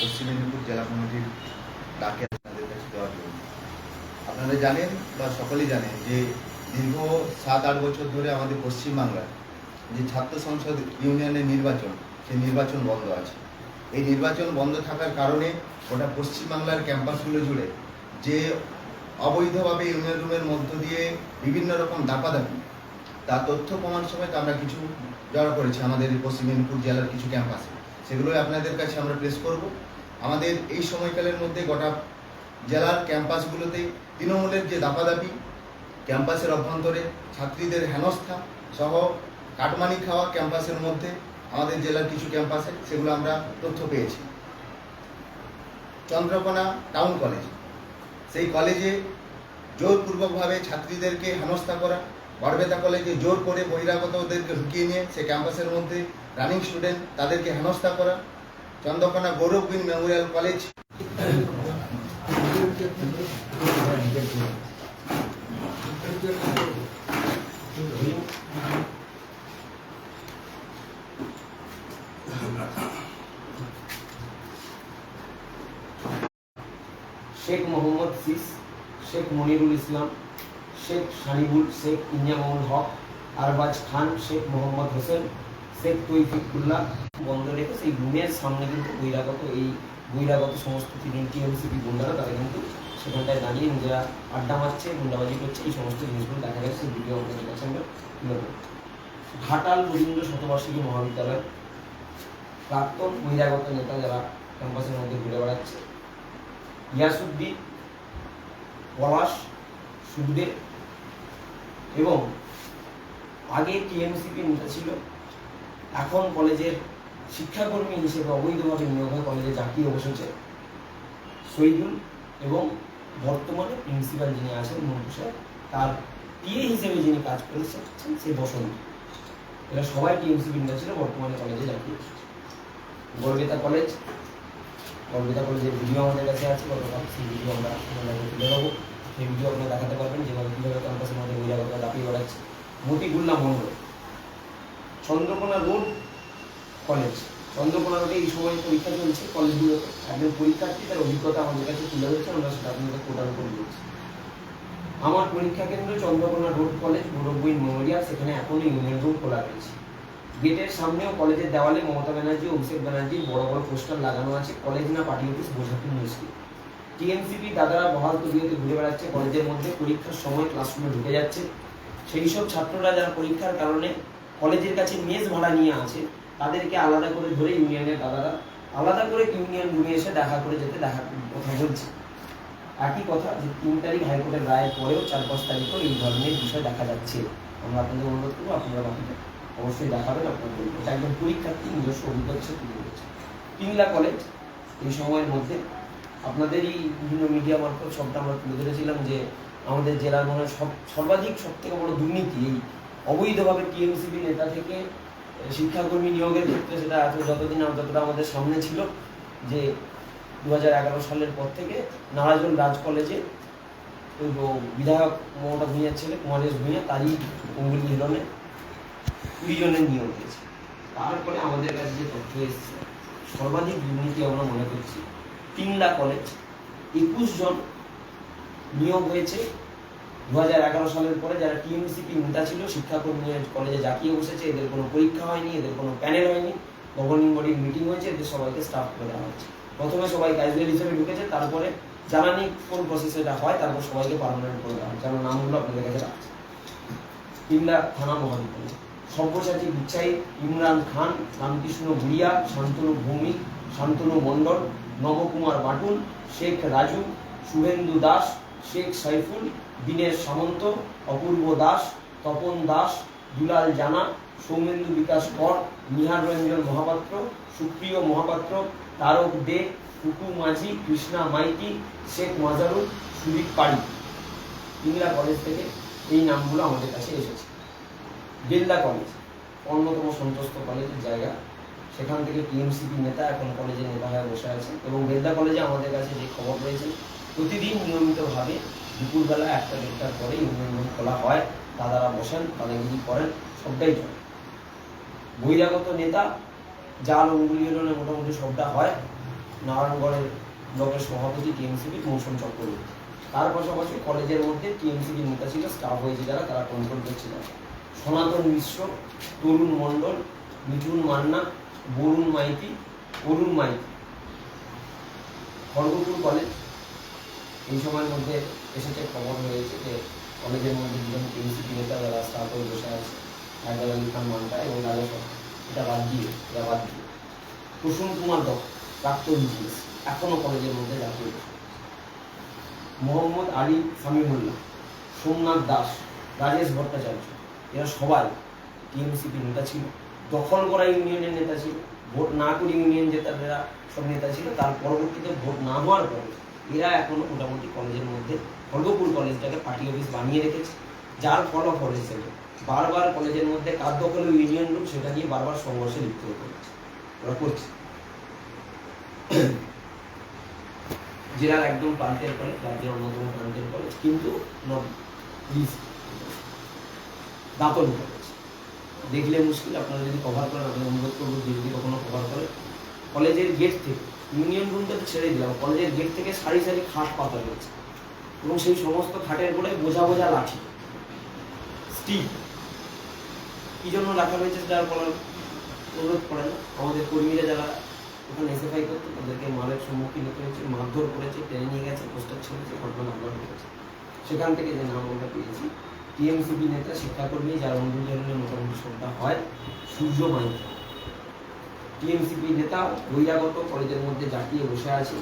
পশ্চিম মেদিনীপুর জেলা কমিটির ডাকে আপনাদের কাছে দেওয়ার জন্য। আপনারা জানেন বা সকলেই জানেন যে দীর্ঘ সাত আট বছর ধরে আমাদের পশ্চিমবাংলায় যে ছাত্র সংসদ ইউনিয়নের নির্বাচন, সেই নির্বাচন বন্ধ আছে। এই নির্বাচন বন্ধ থাকার কারণে ওটা পশ্চিমবাংলার ক্যাম্পাসগুলো জুড়ে যে অবৈধভাবে ইউনিয়ন রুমের মধ্য দিয়ে বিভিন্ন রকম দাপাদাপি তার তথ্য প্রমাণ সমেত আমরা কিছু জড়ো করেছি আমাদের পশ্চিম মেদিনীপুর জেলার কিছু ক্যাম্পাসে। সেগুলোই আপনাদের কাছে আমরা প্লেস করব। আমাদের এই সময়কালের মধ্যে গোটা জেলার ক্যাম্পাসগুলোতে তৃণমূলের যে দাপাদাপি, ক্যাম্পাসের অভ্যন্তরে ছাত্রীদের হেনস্থা সহ কাটমানি খাওয়া ক্যাম্পাসের মধ্যে আমাদের জেলার কিছু ক্যাম্পাসে সেগুলো আমরা তথ্য পেয়েছি। চন্দ্রকোনা টাউন কলেজ, সেই কলেজে জোরপূর্বকভাবে ছাত্রীদেরকে হেনস্থা করা বরবেতা কলেজে জোর করে বহিরাগতদেরকে ঢুকিয়ে নিয়ে সে ক্যাম্পাসের মধ্যে রানিং স্টুডেন্ট তাদেরকে হেনস্থা করা চন্দ্রকোনা গৌরববিন মেমোরিয়াল কলেজ। শেখ মোহাম্মদ সিস শেখ মনিরুল ইসলাম, শেখ সানিবুল শেখ ইঞ্জামুল হক, আরবাজ খান, শেখ মোহাম্মদ হোসেন শেখ তৈফিকুল্লাহ বন্ধ রেখে সেই রুমের সামনে কিন্তু বহিরাগত, এই বহিরাগত সমস্ত তিন টিএমসিপি গুন্ডারা, তারা কিন্তু সেখানটায় দাঁড়িয়ে নিজেরা আড্ডা মারছে, গুন্ডাবাজি করছে, এই সমস্ত জিনিসগুলো দেখা গেছে ভিডিও আমাদের কাছে আমরা তুলে। ঘাটাল রবীন্দ্র শতবার্ষিকী মহাবিদ্যালয়, প্রাক্তন বহিরাগত নেতা যারা ক্যাম্পাসের মধ্যে ঘুরে বেড়াচ্ছে ইয়াসুদ্দিন পলাশ, সুখদেব এবং আগে টিএমসিপি নেতা ছিল এখন কলেজের শিক্ষাকর্মী হিসেবে অবৈধভাবে নিয়োগ হয়ে কলেজে জাকিয়ে বসেছে শহীদুল এবং বর্তমানে প্রিন্সিপাল যিনি আছেন, মন্টু স্যার, তার পিএ হিসেবে যিনি কাজ করে সে বসন্ত। এরা সবাই টিএমসি নেতা ছিল বর্তমানে কলেজে বসেছে গর্বিতা কলেজ কলকাতা কলেজের ভিডিও আমাদের কাছে আছে, গতকাল সেই ভিডিও আমরা আপনাদের তুলে দেবো সেই ভিডিও আপনারা দেখাতে পারবেন, যেভাবে কীভাবে ক্যাম্পাসের মধ্যে বহিরাগতরা দাপিয়ে বেড়াচ্ছে। মতিগুল্লা মন্ডল চন্দ্রকোনা রোড কলেজ। চন্দ্রকোনা রোডে এই সময় পরীক্ষা চলছে কলেজগুলোতে একজন পরীক্ষার্থী, তার অভিজ্ঞতা আমাদের কাছে তুলে ধরছে, আমরা সেটা আপনাদের কোটার করে দিচ্ছি। আমার পরীক্ষা কেন্দ্র চন্দ্রকোনা রোড কলেজ মুরব্বীন মেমোরিয়াল, সেখানে এখনও ইউনিয়ন রুম খোলা রয়েছে। গেটের সামনেও কলেজের দেওয়ালে মমতা ব্যানার্জি অভিষেক ব্যানার্জির বড় বড় পোস্টার লাগানো আছে, কলেজ না পার্টি অফিস বোঝাতে মুশকিল টিএমসিপি দাদারা বহাল তবিয়তে ঘুরে বেড়াচ্ছে, কলেজের মধ্যে পরীক্ষার সময় ক্লাসরুমে ঢুকে যাচ্ছে। সেই সব ছাত্ররা যারা পরীক্ষার কারণে কলেজের কাছে মেজ ভাড়া নিয়ে আছে, তাদেরকে আলাদা করে ধরে ইউনিয়নের দাদারা আলাদা করে ইউনিয়ন রুমে এসে দেখা করে যেতে দেখা কথা বলছে। একই কথা যে তিন তারিখ হাইকোর্টের রায়ের পরেও চার পাঁচ তারিখেও এই ধরনের বিষয় দেখা যাচ্ছে আমরা আপনাদের অনুরোধ করব আপনারা বাকিটা অবশ্যই দেখাবেন বলব এটা একজন পরীক্ষার্থী নিজস্ব অভিজ্ঞতা তুলে ধরেছে। পিংলা কলেজ, এই সময়ের মধ্যে আপনাদেরই বিভিন্ন মিডিয়া মারফত সবটা আমরা তুলে ধরেছিলাম যে আমাদের জেলার মনে সব সর্বাধিক সব থেকে বড় দুর্নীতি এই অবৈধভাবে টিএমসিবি নেতা থেকে শিক্ষাকর্মী নিয়োগের ক্ষেত্রে সেটা এত যতদিন যতটা আমাদের সামনে ছিল, যে দু হাজার এগারো সালের পর থেকে নারাজল রাজ কলেজে বিধায়ক মমতা ভূঁইয়ার ছেলে, কুমারেশ ভূঁইয়া, তারই অঙ্গুলি হিলনে কুড়ি জনের নিয়োগ হয়েছে তারপরে আমাদের কাছে যে তথ্য এসেছে, সর্বাধিক দুর্নীতি আমরা মনে করছি, তিনলা কলেজ, একুশ জন নিয়োগ হয়েছে দু হাজার এগারো সালের পরে যারা টিএমসিপি নেতা ছিল, শিক্ষাকর্মী, কলেজে জাকিয়ে বসেছে, এদের কোনো পরীক্ষা হয়নি, এদের কোনো প্যানেল হয়নি গভর্নিং বডির মিটিং হয়েছে, এদের সবাইকে স্টাফ করে দেওয়া হয়েছে। প্রথমে সবাই ক্যাজুয়াল হিসেবে ঢুকেছে, তারপরে জানানি কোন প্রসেসে এটা হয়, তারপর সবাইকে পারমানেন্ট করে দেওয়া হয় যেন নামগুলো আপনাদের কাছে রাখছে। তিনলা থানা মহাবিদ্যালয়। সব্যসাচী বিচ্ছাই ইমরান খান, রামকৃষ্ণ ভুইয়া, শান্তনু ভৌমিক, শান্তনু মণ্ডল, নবকুমার বাটুল, শেখ রাজু, শুভেন্দু দাস, শেখ সাইফুল দীনেশ সামন্ত, অপূর্ব দাস, তপন দাস, দুলাল জানা, সৌমেন্দু বিকাশ কর, নিহার রঞ্জন মহাপাত্র, সুপ্রিয় মহাপাত্র, তারক দে টুকু মাঝি, কৃষ্ণা মাইতি, শেখ মাজারুল সুদীপ পাড়ি। ইংলা কলেজ থেকে এই নামগুলো আমাদের কাছে এসেছে। বেলদা কলেজ, অন্যতম সন্তুষ্ট কলেজের জায়গা। সেখান থেকে টিএমসিপি নেতা এখন কলেজের নেতা হয়ে বসে আছে এবং বেলদা কলেজে আমাদের কাছে যে খবর রয়েছে, প্রতিদিন নিয়মিতভাবে দুপুরবেলা একটা দেড়টার পরে ইউনিয়ন রুম খোলা হয় দাদারা বসেন দাদাগিরি করেন, সবটাই চলে বহিরাগত নেতা, জাল অঙ্গুলি মোটামুটি সবটা হয়। নারায়ণগড়ের ব্লকের সভাপতি টিএমসিপি মৌসুম চক্রবর্তী। তার পাশাপাশি কলেজের মধ্যে টিএমসিপি নেতা ছিল স্টাফ হয়েছে যারা, তারা কন্ট্রোল করছিল। সনাতন মিশ্র, তরুণ মণ্ডল, মিঠুন মান্না, বরুণ মাইতি, অরুণ মাইতি। খড়গপুর কলেজ, এই সময়ের মধ্যে এসেছে খবর হয়েছে যে কলেজের মধ্যে দুজন টিএমসিপি নেতা যারা হয়ে বসে আছে, হায়দার আলী খান মান্টা এবং এটা বাদ দিয়ে, এটা বাদ দিয়ে। কুসুম কুমার দত্ত, প্রাক্তন জিএস, এখনও কলেজের মধ্যে জাতীয় মোহাম্মদ আলী সামিমুল্লাহ, সোমনাথ দাস, রাজেশ ভট্টাচার্য, এরা সবাই টিএমসিপি নেতা ছিল, দখল করা ইউনিয়নের নেতা ছিল, ভোট না করে ইউনিয়ন জেতারা সব নেতা ছিল, তার পরবর্তীতে ভোট না হওয়ার পরে এরা এখনও মোটামুটি কলেজের মধ্যে খড়গপুর কলেজটাকে পার্টি অফিস বানিয়ে রেখেছে, যার ফলাফল হিসেবে বারবার কলেজের মধ্যে কার দখল ইউনিয়ন গ্রুপ সেটা নিয়ে বারবার সংঘর্ষে লিপ্ত হচ্ছে। ওরা করছে। জেলার একদম প্রান্তের কলেজ রাজ্যের অন্যতম প্রান্তের কলেজ কিন্তু দাতন কলেজ দেখলে মুশকিল, আপনারা যদি কভার করেন আমি অনুরোধ করব যদি কখনো কভার করেন কলেজের গেট থেকে ইউনিয়ন রুমটা তো ছেড়ে দিলাম, কলেজের গেট থেকে সারি সারি খাট পাতা রয়েছে। এবং সেই সমস্ত খাটের গোড়ায় বোঝা বোঝা লাঠি। স্টিক কি জন্য রাখা হয়েছে সেটা বলার অনুরোধ করে না আমাদের কর্মীরা যারা ওখানে এসএফআই করতো, তাদেরকে মারের সম্মুখীন হতে হয়েছে, মারধর করেছে, টেনে নিয়ে গেছে, পোস্টার ছেড়েছে, ঘটনা আমরা ঘটেছে। সেখান থেকে যে নাম আমরা পেয়েছি। টিএমসিপি নেতা, শিক্ষাকর্মী, যার অনুজনের মোটামুটি সংখ্যা হয়, সূর্য মাইতি। টিএমসিপি নেতা, বহিরাগত কলেজের মধ্যে জাতিয়ে বসে আছে,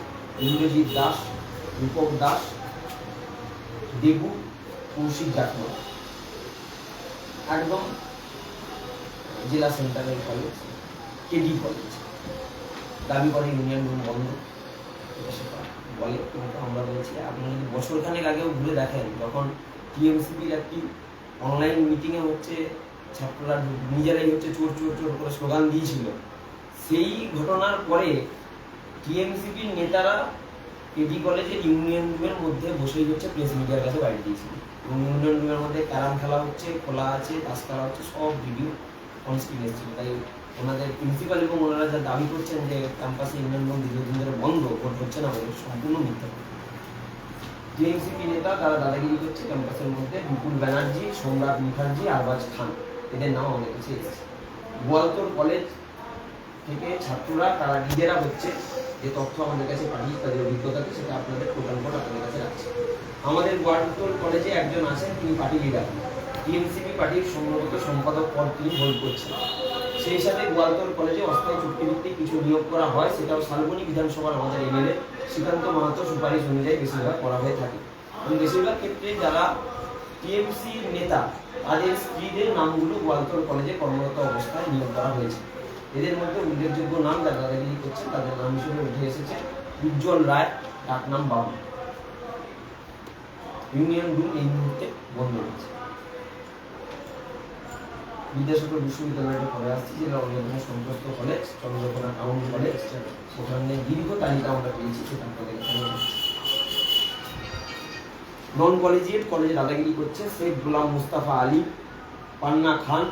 ইন্দ্রজিৎ দাস, রূপক দাস দেবু কৌশিক জাটমা একদম জেলা সেন্টারের কলেজ কেডি কলেজ দাবি করে ইউনিয়ন রুম বন্ধ। বলে আমরা বলেছি। আপনি যদি বছরখানেক আগেও ঘুরে দেখেন, যখন টিএমসিপির একটি অনলাইন মিটিংয়ে হচ্ছে ছাত্ররা নিজেরাই হচ্ছে চোর চোর চোর করে স্লোগান দিয়েছিল। সেই ঘটনার পরে টিএমসিপির নেতারা কেডি কলেজের ইউনিয়ন রুমের মধ্যে বসেই হচ্ছে প্রেস মিডিয়ার কাছে বাইরে দিয়েছিল। ইউনিয়ন রুমের মধ্যে ক্যারাম খেলা হচ্ছে, খোলা আছে তাস খেলা হচ্ছে, সব ভিডিও অনস্ক্রিন এসেছিল তাই ওনাদের প্রিন্সিপাল এবং ওনারা যা দাবি করছেন যে ক্যাম্পাসে ইউনিয়ন রুম দীর্ঘদিন ধরে বন্ধ ভোট হচ্ছে না বলে সম্পূর্ণ মিথ্যা। টিএমসিপি নেতা তারা দাদাগিরি করছে ক্যাম্পাসের মধ্যে বিপুল ব্যানার্জি, সম্রাট মুখার্জি, আরবাজ খান। এদের নাম অনেক কাছে এসেছে। গোয়ালতোর কলেজ থেকে ছাত্ররা, তারা নিজেরা হচ্ছে যে তথ্য আমাদের কাছে পাঠিয়ে, তাদের অভিজ্ঞতাকে সেটা আপনাদের টোটাল কোড আপনাদের কাছে রাখছে। আমাদের গোয়ালতোর কলেজে একজন আছেন, তিনি পার্টি লিডার টিএমসিপি পার্টির সম্ভবত সম্পাদক পদ তিনি হোল্ড করছেন। সেই সাথে গোয়ালতোর কলেজে অস্থায়ী চুক্তিভিত্তিক কিছু নিয়োগ করা হয়, সেটাও শালবনী বিধানসভার আমাদের এমএলএ শ্রীকান্ত মাহাতো সুপারিশ অনুযায়ী বেশিরভাগ করা হয়ে থাকে। এবং বেশিরভাগ ক্ষেত্রে যারা টিএমসি নেতা, তাদের স্ত্রীদের নামগুলো গোয়ালতোর কলেজে কর্মরত অবস্থায় নিয়োগ করা হয়েছে। এদের মধ্যে উল্লেখযোগ্য নাম যারা দাদাগিরি করছেন, তাদের নাম হিসেবে উঠে এসেছে উজ্জ্বল রায় ডাক নাম বাবু। ইউনিয়ন রুম এই মুহূর্তে বন্ধ রয়েছে। বিদ্যাসাগর বিশ্ববিদ্যালয়টা পড়ে আসছি যেটা অন্যতম সম্পর্ক কলেজ চন্দ্রকোনা টাউন কলেজ সেখানে দীর্ঘ তালিকা আমরা পেয়েছি আপনাদের এখানে নন কলেজিয়েট কলেজে দাদাগিরি করছে, শেখ গোলাম মুস্তাফা আলী, পান্না খান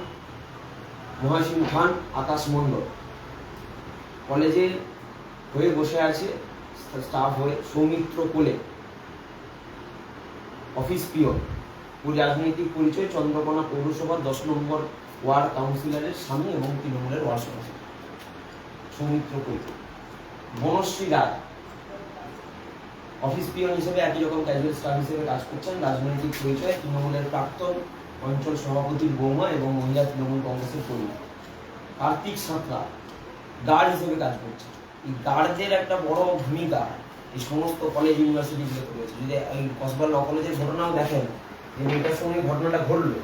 মহাসিন খান আকাশ মণ্ডল কলেজে হয়ে বসে আছে স্টাফ হয়ে সৌমিত্র কোলে। অফিস পিওন রাজনৈতিক পরিচয়, চন্দ্রকোনা পৌরসভার দশ নম্বর ওয়ার্ড কাউন্সিলরের স্বামী এবং তৃণমূলের ওয়ার্ড সদস্য। সৌমিত্র কোলে। বনশ্রী রায়। অফিস পিয়ন হিসেবে একই রকম ক্যাজুয়াল স্টাফ হিসেবে কাজ করছেন। রাজনৈতিক পরিচয়, তৃণমূলের প্রাক্তন অঞ্চল সভাপতির বৌমা এবং মহিলা তৃণমূল কংগ্রেসের কর্মী। কার্তিক সাঁতরা, গার্ড হিসেবে কাজ করছে। এই গার্ডদের একটা বড় ভূমিকা এই সমস্ত কলেজ ইউনিভার্সিটিগুলোতে রয়েছে। যদি এই কসবা ল কলেজের ঘটনাও দেখেন, যে মেয়েটার সঙ্গে ঘটনাটা ঘটলো,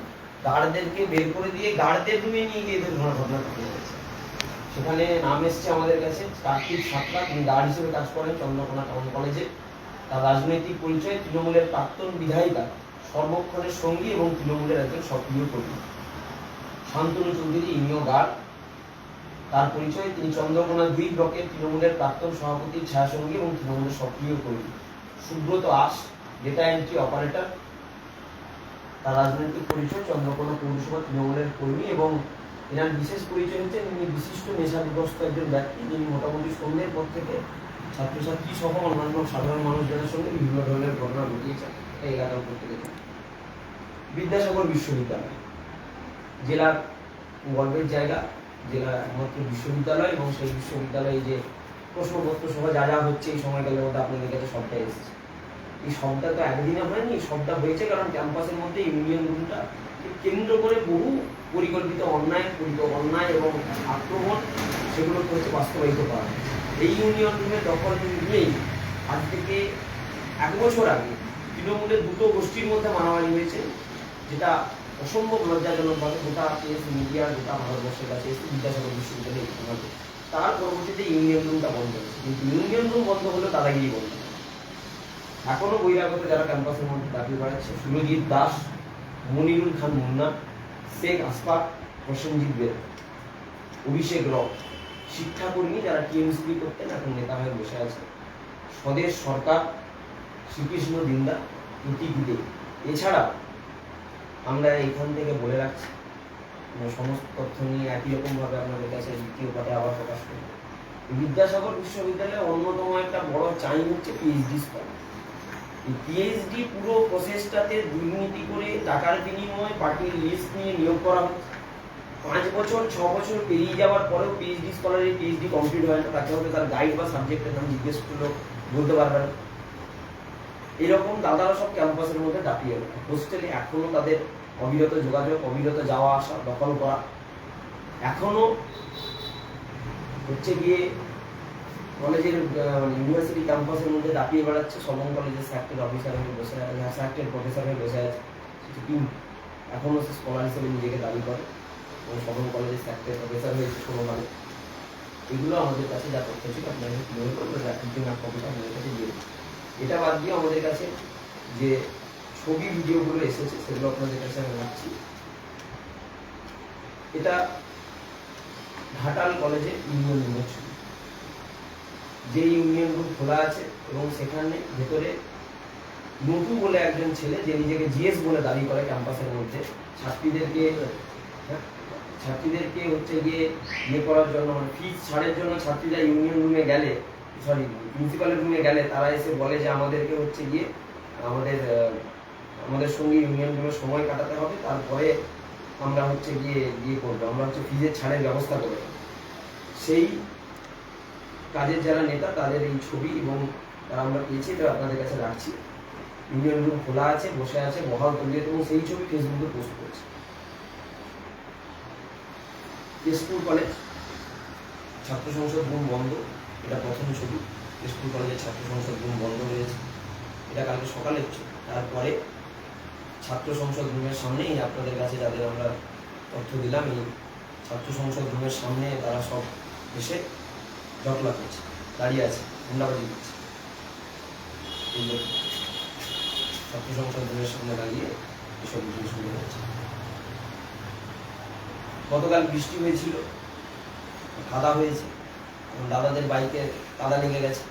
গার্ডদেরকে বের করে দিয়ে গার্ডদের রুমে নিয়ে গিয়ে এদের ঘটনা ঘটে গেছে সেখানে নাম এসছে আমাদের কাছে, কার্তিক সাঁতরা, তিনি গার্ড হিসেবে কাজ করেন চন্দ্রকোনা টাউন কলেজে তার রাজনৈতিক পরিচয়, তৃণমূলের প্রাক্তন বিধায়িকা সর্বক্ষণের সঙ্গী এবং তৃণমূলের একজন সক্রিয় কর্মী। শান্তনু চৌধুরী, ইনিও গার্ড। তার পরিচয় তিনি চন্দ্রকোনা দুই ব্লকের তৃণমূলের প্রাক্তন সভাপতির ছায়াসঙ্গী এবং তৃণমূলের সক্রিয় কর্মী। সুব্রত আস ডেটা এন্ট্রি অপারেটর তার রাজনৈতিক পরিচয়, চন্দ্রকোনা পৌরসভা তৃণমূলের কর্মী এবং এনার বিশেষ পরিচয় হচ্ছে তিনি বিশিষ্ট নেশাগ্রস্ত একজন ব্যক্তি, যিনি মোটামুটি সন্ধ্যের পর থেকে ছাত্রছাত্রী সহ অন্যান্য সাধারণ মানুষজনের সঙ্গে বিভিন্ন ধরনের ঘটনা ঘটিয়েছে এই এলাকার উপর থেকে বিদ্যাসাগর বিশ্ববিদ্যালয়। জেলার গর্বের জায়গা জেলার একমাত্র বিশ্ববিদ্যালয় এবং সেই বিশ্ববিদ্যালয়ে যে প্রশ্নপত্র সহ যা যা হচ্ছে এই সময়কালের মধ্যে আপনাদের কাছে সবটা এসেছে। এই সবটা তো একদিনে হয়নি সবটা হয়েছে কারণ ক্যাম্পাসের মধ্যে ইউনিয়ন রুমটা কেন্দ্র করে বহু পরিকল্পিত অন্যায় অন্যায় এবং আক্রমণ সেগুলো হচ্ছে বাস্তবায়িত করা এই ইউনিয়ন রুমের দখল নিয়েই আজ থেকে এক বছর আগে তৃণমূলের দুটো গোষ্ঠীর মধ্যে মারামারি হয়েছে। যেটা অসম্ভব লজ্জাজনকভাবে গোটা প্রেস মিডিয়া গোটা ভারতবর্ষের কাছে বিদ্যাসাগর বিশ্ববিদ্যালয়ে ঘটনা তার পরবর্তীতে ইউনিয়ন রুমটা বন্ধ হয়েছে। কিন্তু ইউনিয়ন রুম বন্ধ হলেও দাদাগিরি বন্ধ। হয়নি। এখনও বহিরাগত যারা ক্যাম্পাসের মধ্যে দাবি বাড়াচ্ছে সুরজিৎ দাস, মনিরুল খান মুন্না, শেখ আসফাক প্রসেনজিৎ বেদ অভিষেক রক শিক্ষাকর্মী যারা টিএমসি করতেন, এখন নেতা হয়ে বসে আছে। স্বদেশ সরকার, শ্রীকৃষ্ণ দিন্দা প্রতীক দে এছাড়া আমরা এখান থেকে বলে রাখছি সমস্ত তথ্য নিয়ে একই রকমভাবে আপনাদের কাছে দ্বিতীয় পাঠে আবার প্রকাশ করব। বিদ্যাসাগর বিশ্ববিদ্যালয়ের অন্যতম একটা বড় চাই হচ্ছে পিএইচডি এই পিএইচডি পুরো প্রসেসটাতে দুর্নীতি করে টাকার বিনিময়ে পার্টির লিস্ট নিয়ে নিয়োগ করা হচ্ছে। পাঁচ বছর, ছ বছর পেরিয়ে যাওয়ার পরেও পিএইচডি স্কলারের পিএইচডি কমপ্লিট হয় না তাকে হবে তার গাইড বা সাবজেক্টের নাম জিজ্ঞেস করলেও বলতে পারবে না। এরকম দাদারা সব ক্যাম্পাসের মধ্যে দাপিয়ে ওঠে হোস্টেলে এখনও তাদের অবিরত যোগাযোগ, অবিরত যাওয়া আসা, দখল করা। এখনও হচ্ছে গিয়ে কলেজের মানে ইউনিভার্সিটি ক্যাম্পাসের মধ্যে দাপিয়ে বেড়াচ্ছে। সবং কলেজের স্যাক্টের অফিসার হয়ে বসে আছে স্যাক্টের প্রফেসর হয়ে বসে আছে। কিন্তু এখনও সে স্কলার হিসেবে নিজেকে দাবি করে। এবং সবং কলেজের স্যাক্টের প্রফেসর হয়েছে কোনোভাবে এগুলো আমাদের কাছে যা ছিল আপনাদের তুলে ধরবো রাখিং আর কপিটা আমাদের কাছে দিয়ে। এটা বাদ দিয়ে আমাদের কাছে যে ছবি ভিডিওগুলো এসেছে সেগুলো আপনাদের কাছে আমি রাখছি। এটা ঘাটাল কলেজে ইউনিয়ন রুমের ছবি। যে ইউনিয়ন রুম খোলা আছে এবং সেখানে ভেতরে নটু বলে একজন ছেলে যে নিজেকে জিএস বলে দাবি করে ক্যাম্পাসের মধ্যে ছাত্রীদেরকে হ্যাঁ, ছাত্রীদেরকে হচ্ছে গিয়ে ইয়ে করার জন্য মানে ফিস ছাড়ের জন্য ছাত্রীরা ইউনিয়ন রুমে গেলে সরি প্রিন্সিপালের রুমে গেলে তারা এসে বলে যে আমাদেরকে হচ্ছে গিয়ে, আমাদের আমাদের সঙ্গে ইউনিয়ন রুমে সময় কাটাতে হবে, তারপরে আমরা হচ্ছে গিয়ে ইয়ে করব। আমরা হচ্ছে ফিজের ছাড়ের ব্যবস্থা করে সেই কাজের যারা নেতা, তাদের এই ছবি এবং তারা আমরা পেয়েছি, এটা আপনাদের কাছে রাখছি। ইউনিয়ন রুম খোলা আছে, বসে আছে, বহাল তবিয়ত এবং সেই ছবি ফেসবুকে পোস্ট করছে। স্কুল কলেজ ছাত্র সংসদ রুম বন্ধ। এটা প্রথম ছবি স্কুল কলেজের ছাত্র সংসদ রুম বন্ধ হয়েছে এটা কালকে সকালে ছিল তারপরে ছাত্র সংসদ রুমের সামনেই আপনাদের কাছে যাদের আমরা তথ্য দিলাম, এই ছাত্র সংসদ রুমের সামনে তারা সব এসে জটলা করছে, দাঁড়িয়ে আছে গুন্ডাবাজি করছে। ছাত্র সংসদ রুমের সামনে দাঁড়িয়ে এসব জিনিসগুলো হচ্ছে গতকাল বৃষ্টি হয়েছিল কাদা হয়েছে। দাদাদের বাইকে কাদা লেগে গেছে।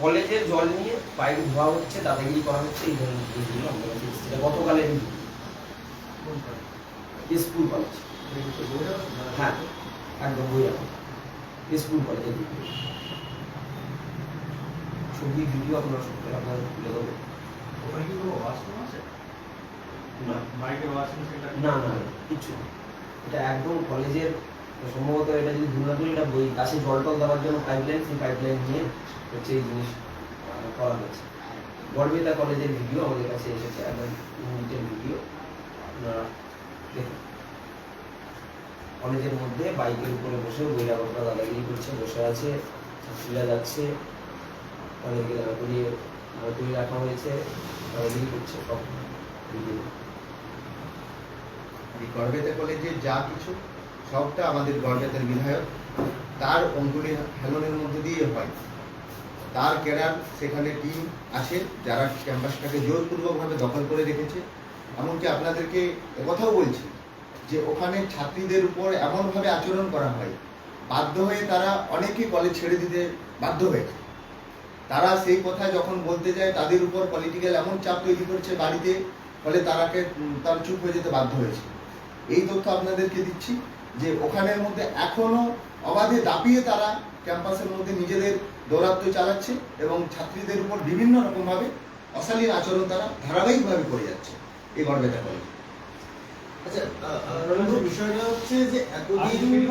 কলেজের জল নিয়ে বাইক ধোয়া হচ্ছে দাদাগিরি করা হচ্ছে এই ধরনের জিনিসগুলো এটা গতকালের স্কুল কলেজ। হ্যাঁ একদম বই স্কুল কলেজের ছবি ভিডিও আপনার আপনার তুলে দেবো ওখানে কি কোনো ওয়াশরুম আছে? না। বাইকের ওয়াশরুম না না কিছু না। এটা একদম কলেজের সম্ভবত এটা যদি দুর্গাপুর এটা বই গাছে জল টল দেওয়ার জন্য পাইপলাইন সেই পাইপলাইন নিয়ে হচ্ছে এই জিনিস করা হয়েছে। গড়বেতা কলেজের ভিডিও আমাদের কাছে এসেছে, একদম ইউনিটের ভিডিও আপনারা দেখুন। কলেজের মধ্যে বাইকের উপরে বসে বহিরাগতরা দাদাগিরি করছে, বসে আছে, ছাত্রীরা যাচ্ছে, তাদেরকে দাঁড় করিয়ে করিয়ে রাখা হয়েছে, দাদাগিরি করছে সব ভিডিও এই গড়বেতা কলেজে যা কিছু সবটা আমাদের গড়বেতার বিধায়ক। তার অঙ্গুলি হেলনের মধ্যে দিয়ে হয়। তার ক্যাডার সেখানে টিম আছে, যারা ক্যাম্পাসটাকে জোরপূর্বকভাবে দখল করে রেখেছে। এমনকি আপনাদেরকে একথাও বলছি যে ওখানে ছাত্রীদের উপর এমনভাবে আচরণ করা হয়, বাধ্য হয়ে তারা অনেকেই কলেজ ছেড়ে দিতে বাধ্য হয়েছে তারা সেই কথা যখন বলতে যায়, তাদের উপর পলিটিক্যাল এমন চাপ তৈরি করছে বাড়িতে, ফলে তারাকে তার চুপ হয়ে যেতে বাধ্য হয়েছে। এই তথ্য আপনাদেরকে দিচ্ছি। যে ওখানের মধ্যে এখনও অবাধে দাপিয়ে তারা ক্যাম্পাসের মধ্যে নিজেদের দৌরাত্ম্য চালাচ্ছে এবং ছাত্রীদের উপর বিভিন্ন রকমভাবে অশালীন আচরণ তারা ধারাবাহিকভাবে করে যাচ্ছে। এই গড়বেতা কলেজ আচ্ছা বিষয়টা হচ্ছে যে এতদিন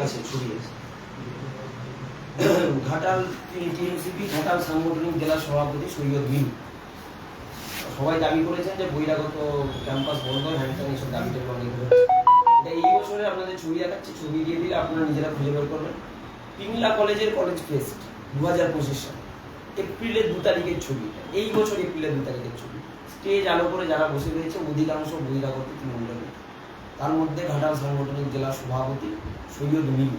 আছে। ছবি ঘাটাল টিএমসিপি ঘাটাল সাংগঠনিক জেলা সভাপতি সৈয়দ মিন সবাই দাবি করেছেন যে বহিরাগত ক্যাম্পাস বন্ধ হ্যান্ড ত্যান এইসব দাবি টাবি অনেক। এটা এই বছরে আপনাদের ছবি দেখাচ্ছি, ছবি দিয়ে দিলে আপনারা নিজেরা খুঁজে বের করবেন। পিংলা কলেজের কলেজ ফেস্ট দু হাজার পঁচিশ সাল। এপ্রিলের দু তারিখের ছবি। এই বছর এপ্রিলের দু তারিখের ছবি। স্টেজ আলো করে যারা বসে রয়েছে, অধিকাংশ বহিরাগত তৃণমূলের তার মধ্যে ঘাটাল সাংগঠনিক জেলা সভাপতি সৈয়দ মিনু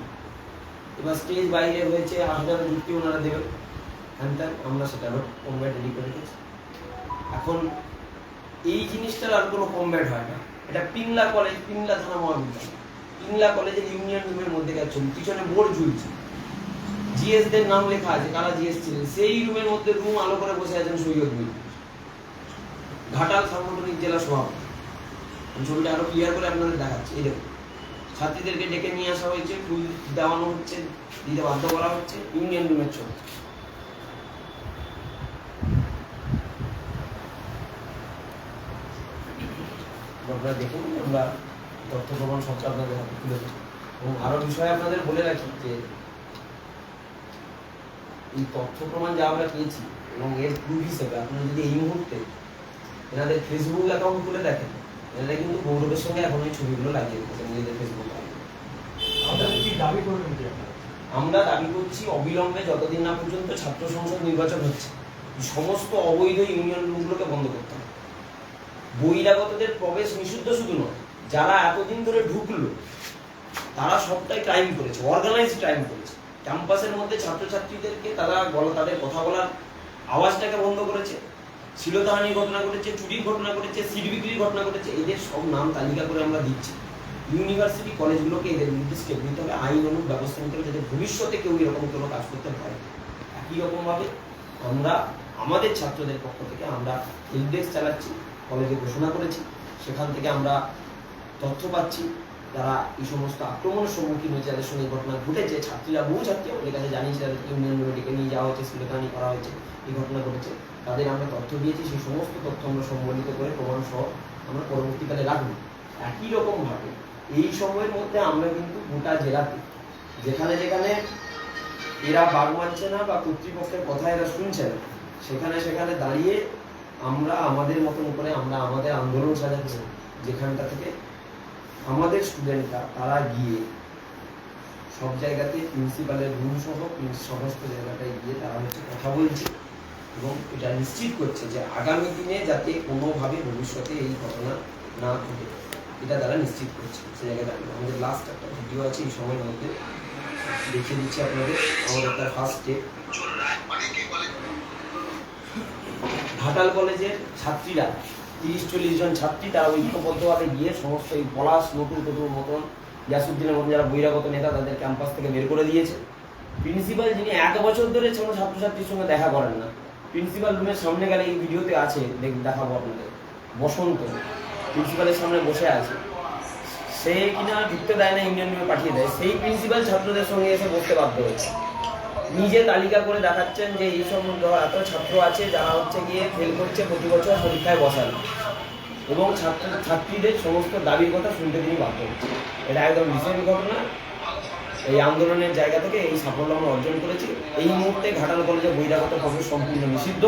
এবার স্টেজ বাইরে রয়েছে হাজার যুক্তি ওনারা দেবেন। হ্যান আমরা সেটা কমব্যাট রেডি করে রেখেছি। এখন এই জিনিসটার আর কোনো কমব্যাট হয় না। এটা পিংলা কলেজ পিংলা থানা মহাবিদ্যালয়। পিংলা কলেজের ইউনিয়ন রুমের মধ্যে ছবি, পিছনে বোর্ড ঝুলছে। জিএস দের নাম লেখা আছে, কারা জিএস ছিলেন সেই রুমের মধ্যে রুম আলো করে বসে আছেন সৈয়দ মিনু ঘাটাল সাংগঠনিক জেলা সভাপতি। ছবিটা আরও ক্লিয়ার করে আপনাদের দেখাচ্ছি। এই দেখুন, ছাত্রীদেরকে ডেকে নিয়ে আসা হয়েছে, ফুল দেওয়ানো হচ্ছে, দিতে বাধ্য করা হচ্ছে ইউনিয়ন রুমের ছবি। আপনারা দেখুন আমরা তথ্য প্রমাণ সবটা আপনাদের হাতে তুলে দেবো এবং আরও বিষয় আপনাদের বলে রাখি যে এই তথ্য প্রমাণ যা আমরা পেয়েছি এবং এর প্রুফ হিসেবে আপনারা যদি এই মুহূর্তে এনাদের ফেসবুক অ্যাকাউন্ট খুলে দেখেন এনারা কিন্তু গৌরবের সঙ্গে এখন এই ছবিগুলো লাগিয়ে রেখেছেন নিজেদের ফেসবুক কি দাবি করবেন আমরা দাবি করছি অবিলম্বে যতদিন না পর্যন্ত ছাত্র সংসদ নির্বাচন হচ্ছে সমস্ত অবৈধ ইউনিয়ন রুমগুলোকে বন্ধ করতে হবে। বহিরাগতদের প্রবেশ নিষিদ্ধ শুধু নয়, যারা এতদিন ধরে ঢুকলো, তারা সবটাই ক্রাইম করেছে অর্গানাইজ ক্রাইম করেছে। ক্যাম্পাসের মধ্যে ছাত্রছাত্রীদেরকে তারা বলা, তাদের কথা বলার আওয়াজটাকে বন্ধ করেছে। শিলতাহানির ঘটনা ঘটেছে, চুরির ঘটনা ঘটেছে, সিট বিক্রির ঘটনা ঘটেছে, এদের সব নাম তালিকা করে আমরা দিচ্ছি। ইউনিভার্সিটি কলেজগুলোকে এদের বিরুদ্ধে স্টেপ নিতে হবে, আইন অনুক ব্যবস্থা নিতে হবে, যাতে ভবিষ্যতে কেউ এরকম কোনো কাজ করতে পারে। একই রকমভাবে আমরা, আমাদের ছাত্রদের পক্ষ থেকে আমরা হেল্প চালাচ্ছি। কলেজে ঘোষণা করেছি। সেখান থেকে আমরা তথ্য পাচ্ছি। যারা এই সমস্ত আক্রমণের সম্মুখীন হয়েছে যাদের সঙ্গে ঘটনা ঘটেছে। ছাত্রীরা, বহু ছাত্রী আমাদের কাছে জানিয়েছে তাদেরকে ইউনিয়ন রুমে ডেকে নিয়ে যাওয়া হয়েছে শ্লীলতাহানি করা হয়েছে, এই ঘটনা ঘটেছে। তাদের আমরা তথ্য দিয়েছি, সেই সমস্ত তথ্য আমরা সম্বলিত করে প্রমাণ সহ আমরা পরবর্তীকালে রাখব। একই রকমভাবে এই সময়ের মধ্যে আমরা কিন্তু গোটা জেলাতে, যেখানে যেখানে এরা বাগ মানছে না বা কর্তৃপক্ষের কথা এরা শুনছে না, সেখানে সেখানে দাঁড়িয়ে আমরা আমাদের মতন করে আমরা আমাদের আন্দোলন সাজাচ্ছি যেখানটা থেকে আমাদের স্টুডেন্টরা তারা গিয়ে সব জায়গাতে প্রিন্সিপালের রুম সহ সমস্ত জায়গাটায় গিয়ে তারা হচ্ছে কথা বলছে এবং এটা নিশ্চিত করছে যে আগামী দিনে যাতে কোনোভাবে ভবিষ্যতে এই ঘটনা না ঘটে। এটা তারা নিশ্চিত করছে। সে জায়গায় দাঁড়িয়ে আমাদের লাস্ট একটা ভিডিও আছে, এই সময়ের মধ্যে দেখিয়ে দিচ্ছি আপনাদের। আমাদের তার ফার্স্ট স্টেপ ঘাটাল কলেজের ছাত্রীরা, তিরিশ চল্লিশ জন ছাত্রী তারা ঐক্যবদ্ধভাবে গিয়ে সমস্ত এই পলাশ নতুন নতুন মতন ইয়াসুদ্দিনের মতন যারা বহিরাগত নেতা তাদের ক্যাম্পাস থেকে বের করে দিয়েছে। প্রিন্সিপাল যিনি এক বছর ধরে কোনো ছাত্রছাত্রীর সঙ্গে দেখা করেন না। প্রিন্সিপাল রুমের সামনে গেলে এই ভিডিওতে আছে, দেখ, দেখাবো আপনাদের। বসন্ত, প্রিন্সিপালের সামনে বসে আছে। সে কিনা ঢুকতে দেয় না, ইউনিয়ন রুমে পাঠিয়ে দেয়। সেই প্রিন্সিপাল ছাত্রদের সঙ্গে এসে বসতে বাধ্য হয়েছে। নিজে তালিকা করে দেখাচ্ছেন যে এই এইসব এত ছাত্র আছে যারা হচ্ছে গিয়ে ফেল করছে প্রতি বছর পরীক্ষায় বসান। এবং ছাত্র ছাত্রীদের সমস্ত দাবির কথা শুনতে তিনি বাধ্য হচ্ছে এটা একদম রিসেন্ট ঘটনা। এই আন্দোলনের জায়গা থেকে এই সাফল্য আমরা অর্জন করেছি। এই মুহূর্তে ঘাটাল কলেজে বহিরাগত প্রবেশ সম্পূর্ণ নিষিদ্ধ।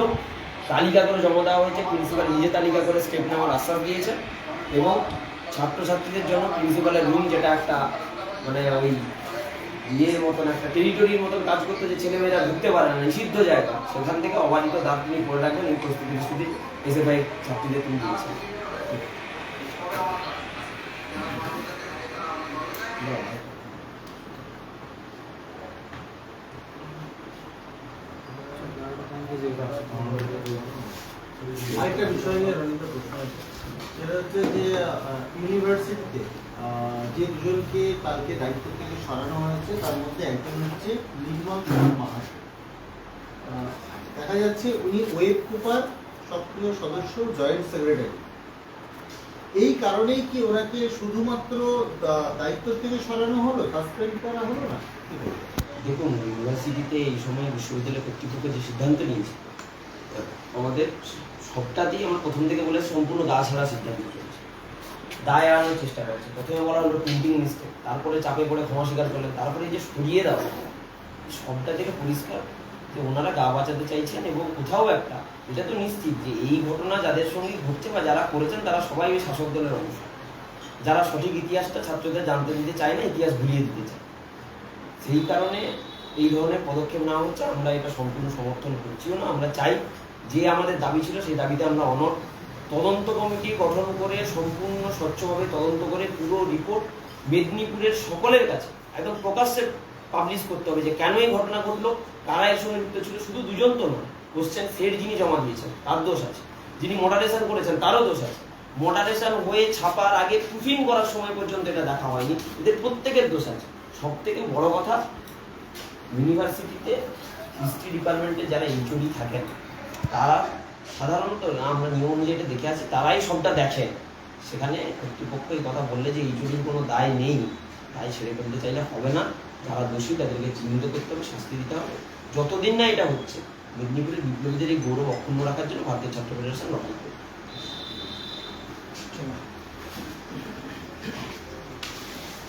তালিকা করে জমা দেওয়া হয়েছে প্রিন্সিপাল নিজে তালিকা করে স্টেপ নেওয়ার আশ্বাস দিয়েছে। এবং ছাত্রছাত্রীদের জন্য প্রিন্সিপালের রুম যেটা একটা মানে ওই ইয়ের মতন একটা টেরিটরির মতন কাজ করতে যে ছেলেমেয়েরা ঢুকতে পারে না, নিষিদ্ধ জায়গা, সেখান থেকে অবাধিত দাঁত তিনি করে রাখবেন এই পরিস্থিতি পরিস্থিতি এসে ভাই ছাত্রীদের তিনি দিয়েছেন আরেকটা বিষয় নিয়ে রনিতা প্রশ্ন আছে। সেটা হচ্ছে যে ইউনিভার্সিটিতে যে দুজনকে কালকে দায়িত্ব থেকে সরানো হয়েছে, তার মধ্যে একজন হচ্ছে নির্মল কুমার দেখা যাচ্ছে উনি ওয়েব কুপার, সক্রিয় সদস্য, জয়েন্ট সেক্রেটারি। এই কারণেই কি ওনাকে শুধুমাত্র দায়িত্ব থেকে সরানো হলো সাসপেন্ড করা হলো না? দেখুন ইউনিভার্সিটিতে এই সময় বিশ্ববিদ্যালয় কর্তৃপক্ষ যে সিদ্ধান্ত নিয়েছে, আমাদের সবটাতেই আমরা প্রথম থেকে বলে সম্পূর্ণ দা ছাড়া সিদ্ধান্ত চলছে দায় এড়ানোর চেষ্টা করছে। প্রথমে বলা হলো প্রিন্টিং মিস্টেক তারপরে চাপে পড়ে ক্ষমা স্বীকার করলেন, তারপরে যে সরিয়ে দেওয়া সবটা থেকে পরিষ্কার যে ওনারা গা বাঁচাতে চাইছেন এবং কোথাও একটা, এটা তো নিশ্চিত যে এই ঘটনা যাদের সঙ্গে ঘটছে বা যারা করেছেন, তারা সবাই ওই শাসক দলের অংশ। যারা সঠিক ইতিহাসটা ছাত্রদের জানতে দিতে চায় না, ইতিহাস ভুলিয়ে দিতে চায়। সেই কারণে এই ধরনের পদক্ষেপ নেওয়া হচ্ছে। আমরা এটা সম্পূর্ণ সমর্থন করছিও না, আমরা চাই যে আমাদের দাবি ছিল, সেই দাবিতে আমরা অনর তদন্ত কমিটি গঠন করে সম্পূর্ণ স্বচ্ছভাবে তদন্ত করে পুরো রিপোর্ট মেদিনীপুরের সকলের কাছে একদম প্রকাশ্যে পাবলিশ করতে হবে যে কেন এই ঘটনা ঘটলো, কারা এর সঙ্গে যুক্ত ছিল, শুধু দুজন তো নয় কোশ্চেন ফের যিনি জমা দিয়েছেন, তার দোষ আছে। যিনি মডারেশন করেছেন, তারও দোষ আছে। মডারেশন হয়ে ছাপার আগে প্রুফিং করার সময় পর্যন্ত এটা দেখা হয়নি, এদের প্রত্যেকের দোষ আছে। সব থেকে বড় কথা ইউনিভার্সিটিতে হিস্ট্রি ডিপার্টমেন্টে যারা এইচওডি থাকেন তারা সাধারণত না আমরা নিয়ম অনুযায়ী দেখে আছি তারাই সবটা দেখেন সেখানে কর্তৃপক্ষ এই কথা বললে যে এইচওডির কোনো দায় নেই। দায় ছেড়ে ফেলতে চাইলে হবে না। যারা দোষী তাদেরকে চিহ্নিত করতে হবে শাস্তি দিতে হবে। যতদিন না এটা হচ্ছে মেদিনীপুরের বিপ্লবীদের এই গৌরব অক্ষুণ্ণ রাখার জন্য ভারতীয় ছাত্র ফেডারেশন লড়াই করবে।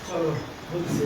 চলো বলছে।